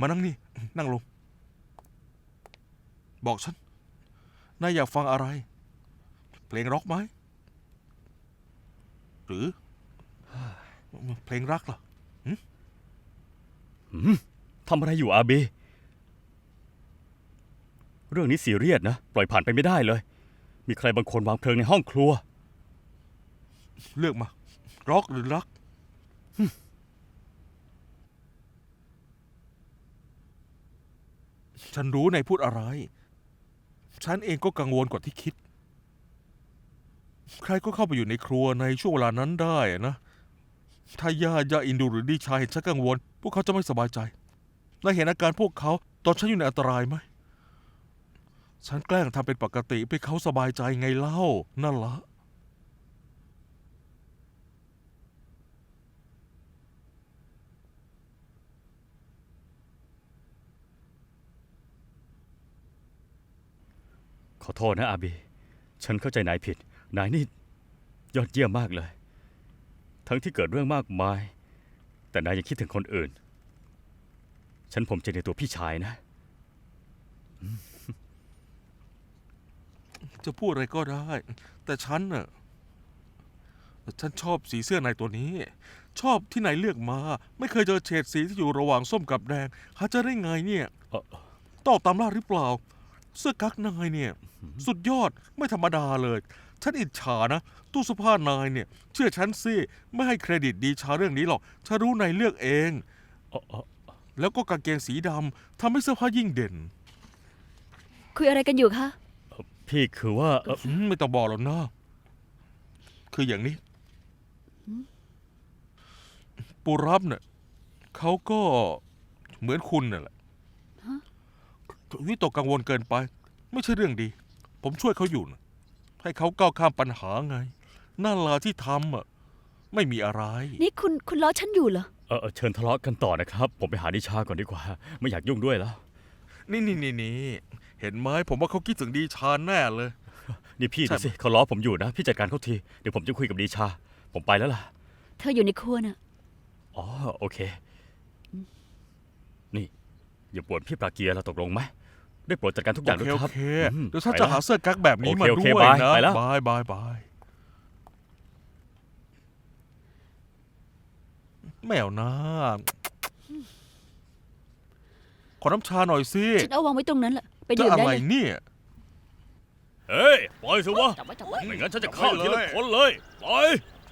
มานั่งนี่ นั่งลง บอกฉัน นายอยากฟังอะไร เพลงร็อกไหม หรือ เพลงรักเหรอทำอะไรอยู่อาเบ เรื่องนี้ซีเรียสนะ ปล่อยผ่านไปไม่ได้เลย มีใครบางคนวางเพลิงในห้องครัว เลือกมาร็อกหรือรัก ฉันรู้นายพูดอะไร ฉันเองก็กังวลกว่าที่คิด ใครก็เข้าไปอยู่ในครัวในช่วงเวลานั้นได้นะ ถ้าญาติยาอินดูหรือดีชายเห็นฉันกังวล พวกเขาจะไม่สบายใจและเห็นอาการพวกเขาตอนฉันอยู่ในอันตรายไหม ฉันแกล้งทำเป็นปกติเพื่อให้เขาสบายใจไงเล่า นั่นละ อโทษนะอาเบฉันเข้าใจนายผิด นายนี่ยอดเยี่ยมมากเลย ทั้งที่เกิดเรื่องมากมาย แต่นายยังคิดถึงคนอื่น ฉันผมใจในตัวพี่ชายนะ จะพูดอะไรก็ได้ แต่ฉันน่ะ ฉันชอบสีเสื้อในตัวนี้ ชอบที่ไหนเลือกมา ไม่เคยเจอเฉดสีที่อยู่ระหว่างส้มกับแดงหาเจะได้ไงเนี่ย เอ่อต้องตามล่าหรือเปล่า เสื้อกั๊กนายเนี่ย สุดยอดไม่ธรรมดาเลย ฉันอิจฉานะ ตู้เสื้อผ้านายเนี่ย เชื่อฉันสิไม่ให้เครดิตดีชาเรื่องนี้หรอกฉันรู้นายเลือกเองเอ่อเอ่อแล้วก็กางเกงสีดำทำให้เสื้อผ้ายิ่งเด่น คุยอะไรกันอยู่คะ พี่คือว่าเอ่ออืมไม่ต้องบอกหรอกนะคืออย่างนี้ ปูรับเนี่ยเขาก็เหมือนคุณน่ะแหละ วิตกกังวลเกินไป ไม่ใช่เรื่องดี ผมช่วยเขาอยู่นะให้เขาก้าวข้ามปัญหาไงนั่นลาที่ทำอะไม่มีอะไร นี่คุณคุณล้อฉันอยู่เหรอ เอ่อเชิญทะเลาะกันต่อนะครับ ผมไปหาดิชาก่อนดีกว่า ไม่อยากยุ่งด้วยแล้ว นี่นี่นี่นี่เห็นไหมผมว่าเขาคิดถึงดีชาแน่เลย นี่พี่ใช่ดูสิเขาล้อผมอยู่นะ พี่จัดการเขาที เดี๋ยวผมจะคุยกับดิชา ผมไปแล้วล่ะ เธออยู่ในครัวน่ะ อ๋อ โอเค นี่ อย่าปวดพี่ปลาเกียร์เราตกลงไหม ได้โปรดจัดการทุกอย่างโอด้วเคยโอครับ เคอืมเดี๋ยวฉันไปจะละหาเสื้อกั๊กแบบนี้โอเคมาโอเคด้วยบายนะไปแล้ว บายบายบายไม่เอานะขอน้ำชาหน่อยสิฉันเอาวางไว้ตรงนั้นแหละไปจะดื่มอะได้ไรเลยเนี่ย เฮ้ย ปล่อยสิวะ จับไว้จับไว้ไม่งั้นฉันจะฆ่าจับไว้ทีเลละยคนเลย ปล่อย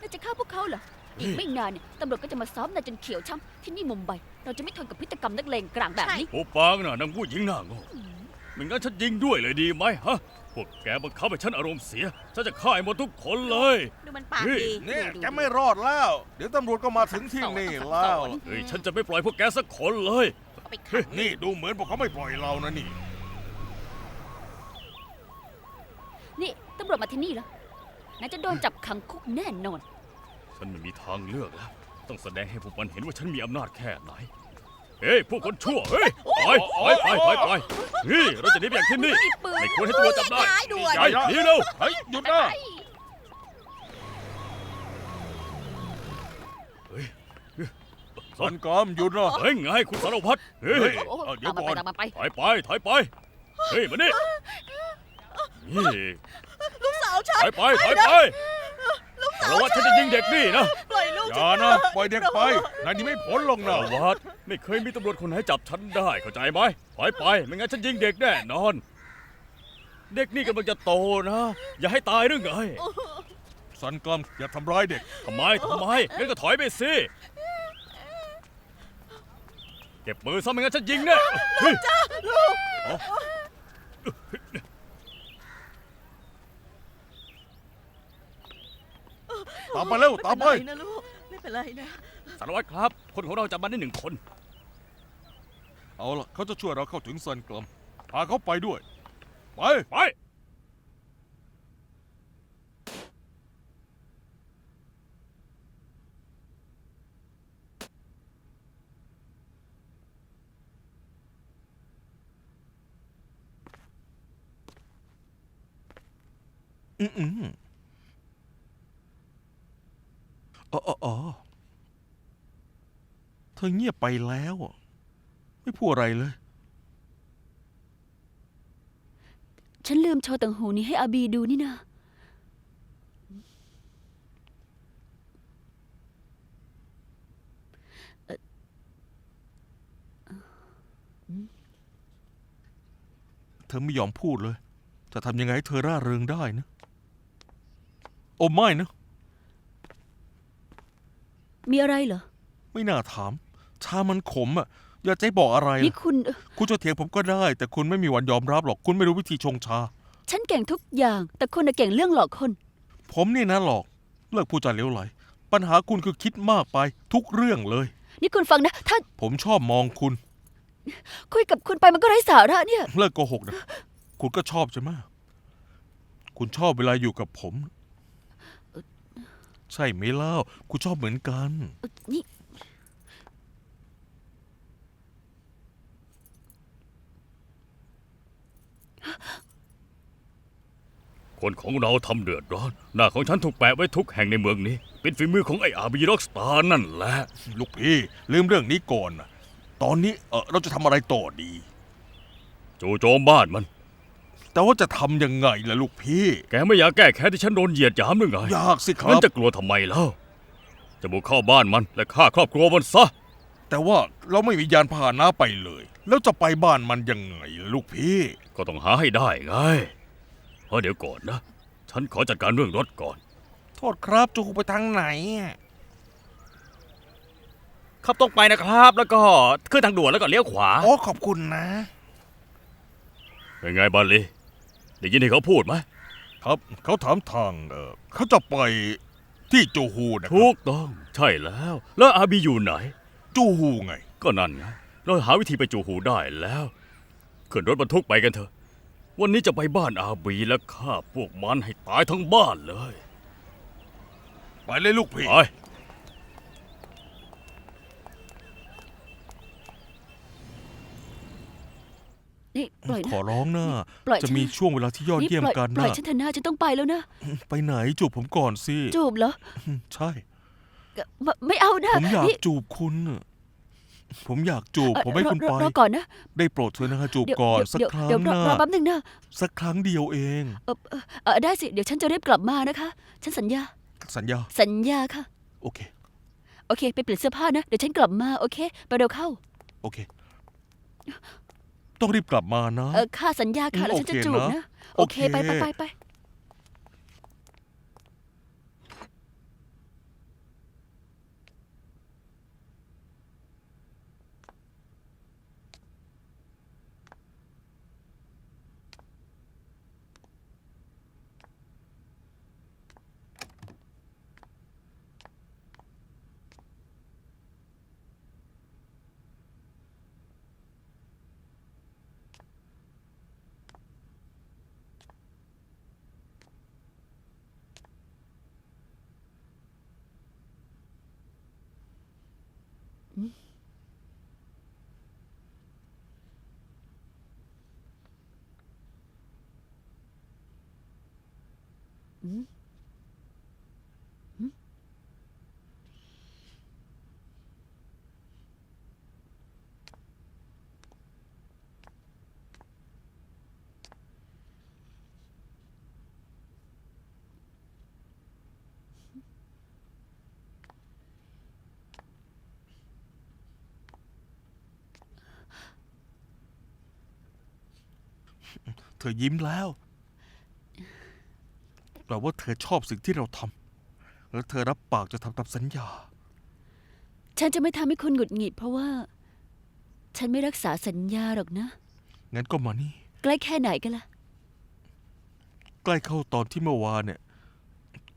น่าจะฆ่าพวกเขาเหรออีกไม่นานเนี่ยตำรวจก็จะมาซ้อมนายจนเขียวช้ำที่นี่มุมไบเราจะไม่ทนกับพฤติกรรมนักเลงกลางแบบนี้ โอ้ปางน่ะนางผู้หญิงหน้าโง่ ไม่งั้นฉันยิงด้วยเลยดีไหมฮะ พวกแกบังคับให้ฉันอารมณ์เสีย ฉันจะฆ่าให้หมดทุกคนเลย ดูมันปากเฮ้ยดีเนี่ยแกไม่รอดแล้ว เดี๋ยวตำรวจก็มาถึงที่นี่แล้ว เฮ้ย ฉันจะไม่ปล่อยพวกแกสักคนเลย เอาไปขังนี่ดูเหมือนพวกเขาไม่ปล่อยเรานะนี่ นี่ตำรวจมาที่นี่แล้วนายจะโดนจับขังคุกแน่นอน ฉันไม่มีทางเลือกแล้ว ต้องแสดงให้พวกมันเห็นว่าฉันมีอำนาจแค่ไหน เฮ้ยพวกคนชั่วเฮ้ยไปไปไปไปไปเฮ้ยเราจะหนีไปจากที่นี่ มีปืนไม่ควรให้ตำรวจจับได้ย้ายด่วนไปหนีเร็วเฮ้ยหยุดนะสันกอมหยุดนะเฮ้ยไงคุณสารวัตรเฮ้ย โอ้โหเอาเดี๋ยวก่อนไปตามมาไปถอยไปถอยไป เฮ้ยมานี่นี่ลูกสาวฉันถอยไปถอยไป สารวัตรฉันจะยิงเด็กนี่นะปล่อยลูกอฉัย่านนะปล่อยเด็กไปนายนี่ไม่พ้นลงสานะรวัตรไม่เคยมีตำรวจคนไหนจับฉันได้เข้าใจไหมถอยไปไม่งั้นฉันยิงเด็กแน่นอน เด็กนี่กำลังจะโตนะ อย่าให้ตายหรือไงสันกอมอย่าทำร้ายเด็กทำไมทำไมงั้นก็ถอยไปสิเก็บมือซะไม่งั้นฉันยิงแน่เฮ้ย ตามไปเร็วตามไปไม่เป็นไรนะลูกไม่เป็นไรนะ สารวัตรครับ คนของเราจับมาได้หนึ่งคน เอาล่ะเขาจะช่วยเราเข้าถึงสันกอมพาเขาไปด้วย ไปไป อืมอืมอ๋ออ๋ออ๋อเธอเงียบไปแล้วอะไม่พูดอะไรเลย ฉันลืมโชว์ต่างหูนี้ให้อาบีดูนี่นาเธอไม่ยอมพูดเลย จะทำยังไงให้เธอร่าเริงได้นะ โอ้ไม่นะ มีอะไรเหรอ ไม่น่าถาม ชามันขมอะอย่าใจบอกอะไรนี่อะคุณเอ่อคุณจะเถียงผมก็ได้ แต่คุณไม่มีวันยอมรับหรอกคุณไม่รู้วิธีชงชา ฉันเก่งทุกอย่าง แต่คุณน่ะเก่งเรื่องหลอกคน ผมนี่นะหลอก เลิกพูดจาเหลวไหล ปัญหาคุณคือคิดมากไปทุกเรื่องเลย นี่คุณฟังนะ ถ้าผมชอบมองคุณ คุยกับคุณไปมันก็ไร้สาระเนี่ย เลิกโกหกนะ คุณก็ชอบใช่ไหมคุณชอบเวลาอยู่กับผม ใช่ไหมเล่า คุณชอบเหมือนกัน นี่ คนของเราทำเดือดร้อน หน้าของฉันถูกแปะไว้ทุกแห่งในเมืองนี้ เป็นฝีมือของไอ้อาบีร็อกสตาร์นั่นแหละ ลูกพี่ ลืมเรื่องนี้ก่อนนะตอนนี้เออเราจะทำอะไรต่อดีจู่โจมบ้านมัน แต่ว่าจะทำยังไงล่ะลูกพี่ แกไม่อยากแก้แค้นที่ฉันโดนเหยียดหยามหรือไงยากสิคงั้รันบจะกลัวทำไมแล้วจะบุกเข้าบ้านมันและฆ่าครอบครัวมันซะ แต่ว่าเราไม่มียานพาหนะไปเลย แล้วจะไปบ้านมันยังไงล่ะลูกพี่ ก็ต้องหาให้ได้ไง เพราะเดี๋ยวก่อนนะ ฉันขอจัดการเรื่องรถก่อน โทษครับจูไปทางไหนอะขับตรงไปนะครับ แล้วก็ขึ้นทางด่วนแล้วก็เลี้ยวขวาอ๋อขอบคุณนะ เป็นไงบาลีได้ยินที่เขาพูดไหมครับ เขาถามทางเออเขาจะไปที่จูฮูนะคถูรับกต้อง ใช่แล้ว แล้วอาบีอยู่ไหน จูฮูไง ก็นั่นไงเราหาวิธีไปจูหูได้แล้ว ขึ้นรถบรรทุกไปกันเถอะ วันนี้จะไปบ้านอาบีและฆ่าพวกมันให้ตายทั้งบ้านเลย ไปเลยลูกพี่ ไป นี่ปล่อยขอนะร้องนะปล่อยจะฉันมีช่วงเวลาที่ยอดนี่เยี่ยมปล่อยกันปล่อนะยฉันเถอะนะฉันต้องไปแล้วนะ ไปไหนจูบผมก่อนสิจูบเหรอใช่ไม่ไม่เอานะผมอยากนี่จูบคุณน่ะ ผมอยากจูบเอ่อผมให้คุณรอไป รอก่อนนะได้โปรดเถอะนะจูบเดี๋ยวก่อนเดี๋ยวสักเดี๋ยวครั้งเดี๋ยวรอนะรอแป๊บหนึงนะสักครั้งเดียวเอง เออเออเออได้สิ เดี๋ยวฉันจะรีบกลับมานะคะ ฉันสัญญา สัญญา สัญญาค่ะ โอเค โอเค ไปเปลี่ยนเสื้อผ้านะ เดี๋ยวฉันกลับมา โอเค ไปเร็วเข้า โอเค ต้องรีบกลับมานะ เออค่าสัญญาค่ะ แล้วฉันจะโอเคจูบนะนะโอเคโอเค ไปไปไปไป เธอยิ้มแล้ว แปลว่าเธอชอบสิ่งที่เราทำแล้วเธอรับปากจะทำตามสัญญา ฉันจะไม่ทำให้คุณหงุดหงิดเพราะว่า ฉันไม่รักษาสัญญาหรอกนะ งั้นก็มานี่ ใกล้แค่ไหนกันล่ะ ใกล้เข้าตอนที่เมื่อวานเนี่ย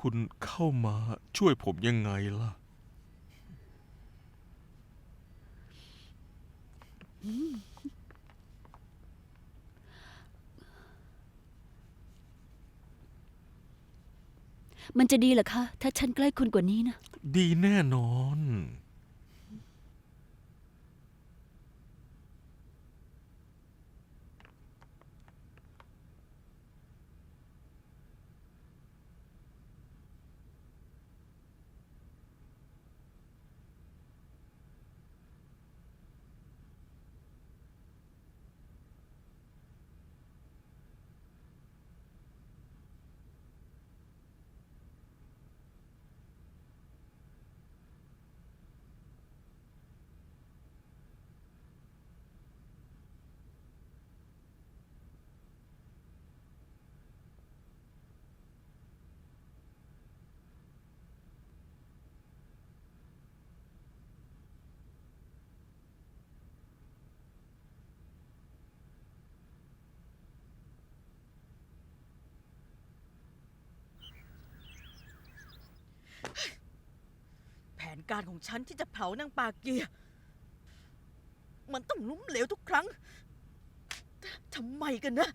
คุณเข้ามาช่วยผมยังไงล่ะมั มันจะดีเหรอคะ ถ้าฉันใกล้คุณกว่านี้นะ ดีแน่นอน การของฉันที่จะเผานางปาเกีย มันต้องล้มเหลวทุกครั้ง ทำไมกันนะ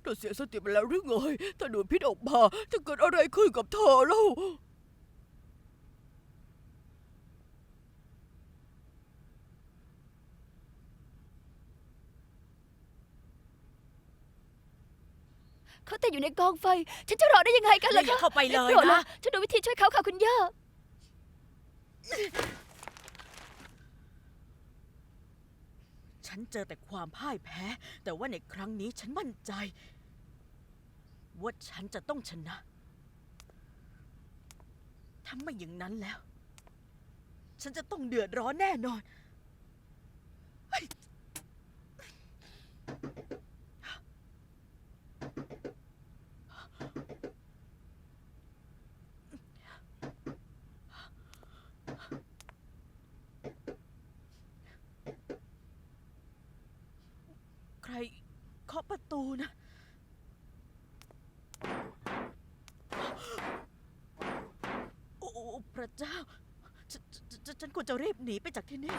เธอเสียสติไปแล้วหรือไงถ้าโดนพิษออกมาจะเกิดอะไรขึ้นกับเธอเล่า เขาแต่อยู่ในกองไฟ ฉันจะรอได้ยังไงกันล่ะอย่าคะเข้าไปเลยโปรดนะ ฉันดูวิธีช่วยเขาค่ะคุณย่า ฉันเจอแต่ความพ่ายแพ้ แต่ว่าในครั้งนี้ฉันมั่นใจ ว่าฉันจะต้องชนะ ถ้าไม่อย่างนั้นแล้ว ฉันจะต้องเดือดร้อนแน่นอนใครเคาะประตูนะ โอ้โอ้ พระเจ้าฉนฉนฉันควรจะรีบหนีไปจากที่นี่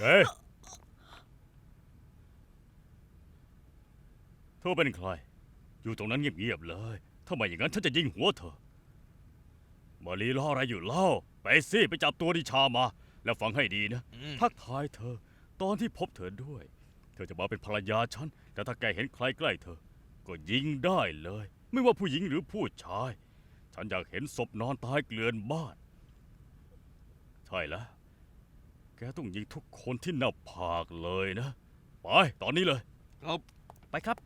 เฮ้ย ธอเป็นใคร อยู่ตรงนั้นเงียบๆเลยถ้าไม่อย่างนั้นฉันจะยิงหัวเธอ มาลีล้ออะไรอยู่เล่า ไปสิไปจับตัวดิชามา แล้วฟังให้ดีนะ อืมทักทายเธอ ตอนที่พบเธอด้วย เธอจะมาเป็นภรรยาฉัน แต่ถ้าแกเห็นใครใกล้เธอ ก็ยิงได้เลย ไม่ว่าผู้หญิงหรือผู้ชาย ฉันอยากเห็นศพนอนตายเกลื่อนบ้าน ใช่แล้ว แกต้องยิงทุกคนที่หน้าผากเลยนะ ไป ตอนนี้เลย ครับ ไปครับ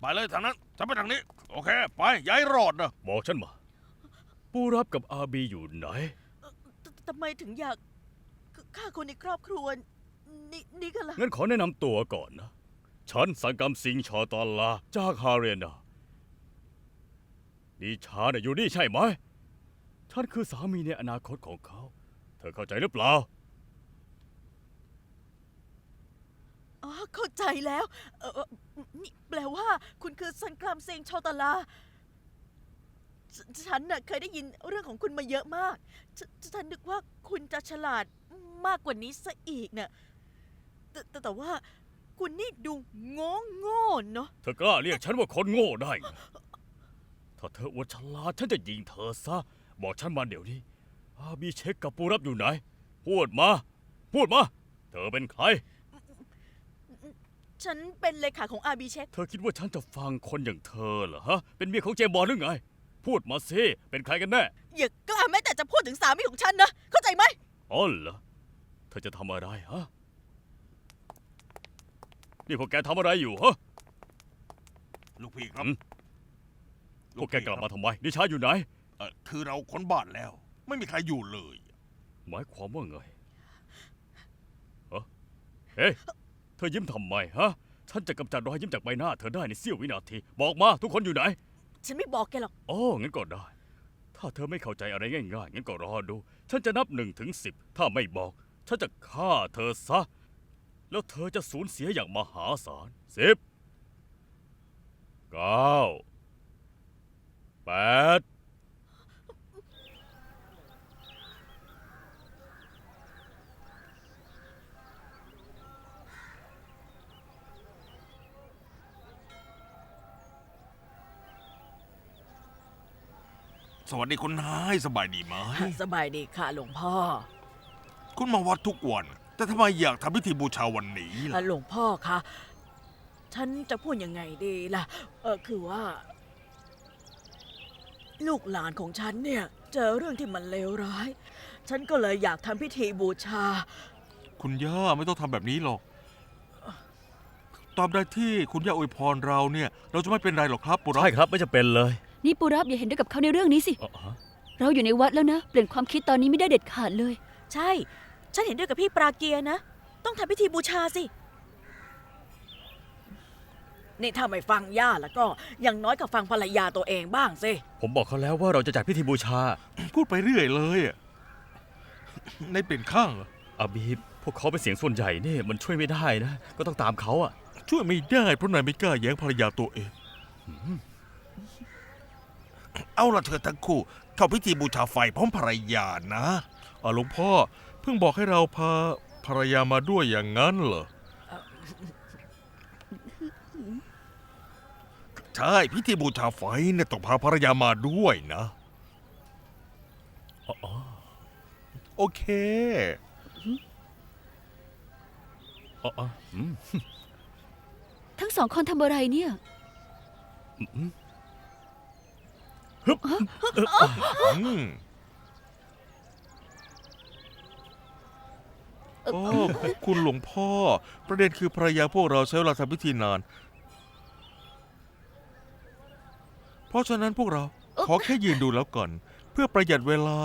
ไปเลยทางนั้นฉันไปทางนี้ โอเค ไปย้ายรอดนะบอกฉันมาปูรับกับอาบีอยู่ไหน ททำไมถึงอยากฆ่าคนในครอบครัว นี่นี่กันล่ะ งั้นขอแนะนำตัวก่อนนะ ฉันสังกัมสิงห์ชอตอลลาจากฮาเรนาดิชาเนี่ยอยู่นี่ใช่ไหมฉันคือสามีในอนาคตของเขา เธอเข้าใจหรือเปล่า อ๋อเข้าใจแล้ว เออนี่แปลว่า คุณคือซันกรามเซงชาวตาลาฉฉันน่ะเคยได้ยินเรื่องของคุณมาเยอะมากฉฉันนึกว่าคุณจะฉลาดมากกว่านี้ซะอีกน่ะแต่แต่แต่ว่าคุณนี่ดูโง่โง่ๆเนาะเธอกล้าเรียกฉันว่าคนโง่ได้ไงถ้าเธออวดฉลาดฉันจะยิงเธอซะ บอกฉันมาเดี๋ยวนี้อาบีเช็คกับปูรับอยู่ไหน พูดมา พูดมา เธอเป็นใคร ฉันเป็นเลขาของอาบีเช็ค เธอคิดว่าฉันจะฟังคนอย่างเธอเหรอฮะ เป็นเมียของเจมส์บอลหรือไง พูดมาสิ เป็นใครกันแน่ อย่ากล้าแม้แต่จะพูดถึงสามีของฉันนะ เข้าใจไหม อ๋อเหรอ เธอจะทำอะไรฮะ นี่พวกแกทำอะไรอยู่ฮะ ลูกพี่ครับอืม พวกแกกลับมาทำไมดิชาอยู่ไหน เอ่อคือเราค้นบ้านแล้ว ไม่มีใครอยู่เลย หมายความว่าไงฮะเฮ้ย เธอยิ้มทำไมฮะ ฉันจะกำจัดรอยยิ้มจากใบหน้าเธอได้ในเสี้ยววินาที บอกมาทุกคนอยู่ไหน ฉันไม่บอกแกหรอกอ๋องั้นก็ได้ ถ้าเธอไม่เข้าใจอะไรง่ายๆงั้นก็รอดู ฉันจะนับหนึ่งถึงสิบถ้าไม่บอก ฉันจะฆ่าเธอซะ แล้วเธอจะสูญเสียอย่างมหาศาลสิบเก้าแปด สวัสดีคุณนายสบายดีไหม สบายดีค่ะหลวงพ่อ คุณมาวัดทุกวัน แต่ทำไมอยากทำพิธีบูชาวันนี้ล่ะอะหลวงพ่อคะ ฉันจะพูดยังไงดีล่ะ เออคือว่า ลูกหลานของฉันเนี่ย เจอเรื่องที่มันเลวร้าย ฉันก็เลยอยากทำพิธีบูชา คุณย่าไม่ต้องทำแบบนี้หรอกตามใดที่คุณย่าอวยพรเราเนี่ย เราจะไม่เป็นไรหรอกครับปุระใช่ครับไม่จะเป็นเลย นี่ปูรับอย่าเห็นด้วยกับเขาในเรื่องนี้สิ อ๋อฮะเราอยู่ในวัดแล้วนะ เปลี่ยนความคิดตอนนี้ไม่ได้เด็ดขาดเลย ใช่ ฉันเห็นด้วยกับพี่ปราเกียร์นะ ต้องทำพิธีบูชาสิ นี่ถ้าไม่ฟังย่าแล้วก็อย่างน้อยก็ฟังภรรยาตัวเองบ้างสิ ผมบอกเขาแล้วว่าเราจะจัดพิธีบูชา พูดไปเรื่อยเลยอะในเปลี่ยนข้างเหรออาบีพวกเขาเป็นเสียงส่วนใหญ่นี่มันช่วยไม่ได้นะ ก็ต้องตามเขาอะช่วยไม่ได้เพราะนายไม่กล้าแย้งภรรยาตัวเอง เอาละเธอทั้งคู่ เข้าพิธีบูชาไฟพร้อมภรรยานะอ่าหลวงพ่อเพิ่งบอกให้เราพาภรรยามาด้วยอย่างนั้นเหรอ ใช่พิธีบูชาไฟเนี่ยต้องพาภรรยามาด้วยนะโอเคอ๋ออ๋ออืมทั้งสองคนทำอะไรเนี่ย อืม โอ้คุณหลวงพ่อ ประเด็นคือภรรยาพวกเราใช้เวลาทำพิธีนาน เพราะฉะนั้นพวกเราขอแค่ยืนดูแล้วก่อน เพื่อประหยัดเวลา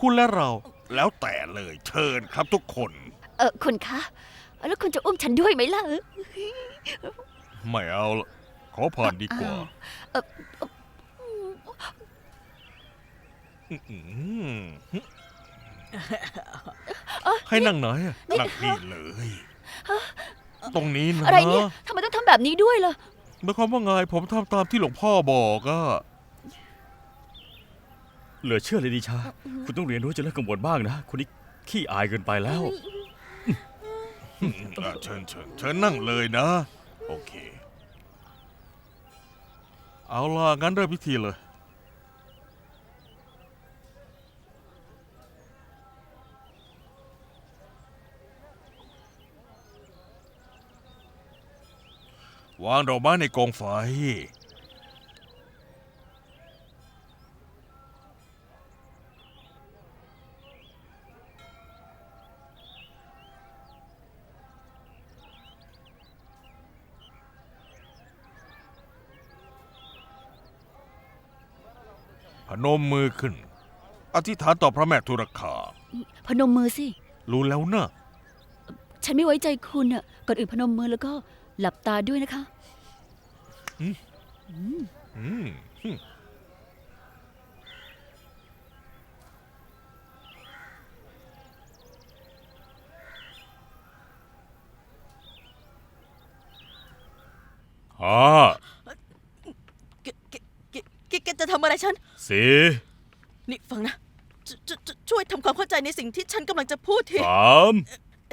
คุณและเรา แล้วแต่เลยเชิญครับทุกคน เออคุณคะ แล้วคุณจะอุ้มฉันด้วยไหมล่ะ ไม่เอาละขอผ่านดีกว่า เอ่ออืม ให้นั่งไหนอะหนักนี่เลย ตรงนี้นะอะไรเนี่ยทำไมต้องทำแบบนี้ด้วยล่ะ หมายความว่าไงผมทำตามที่หลวงพ่อบอกอะเหลือเชื่อเลยดิชา คุณต้องเรียนรู้จะเลิกกังวลบ้างนะ คุณนี่ขี้อายเกินไปแล้ว อืมอะเชิญเชิญเชิญนั่งเลยนะ โอเค เอาล่ะงั้นเริ่มพิธีเลย วางดอกไม้ในกองไฟ พนมมือขึ้น อธิษฐานต่อพระแม่ทุรคา พนมมือสิ รู้แล้วนะ ฉันไม่ไว้ใจคุณอะ ก่อนอื่นพนมมือแล้วก็ หลับตาด้วยนะคะ อืมฮึ่มห้าแกแกแกแกแกจะทำอะไรฉัน สี่นี่ฟังนะชชชช่วยทำความเข้าใจในสิ่งที่ฉันกำลังจะพูดทีสาม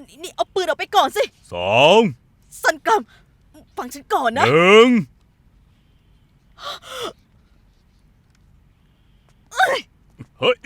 นี่นี่เอาปืนออกไปก่อนสิ สอง สันกลัมฟังฉันก่อนหนะนึ่งเฮ้ย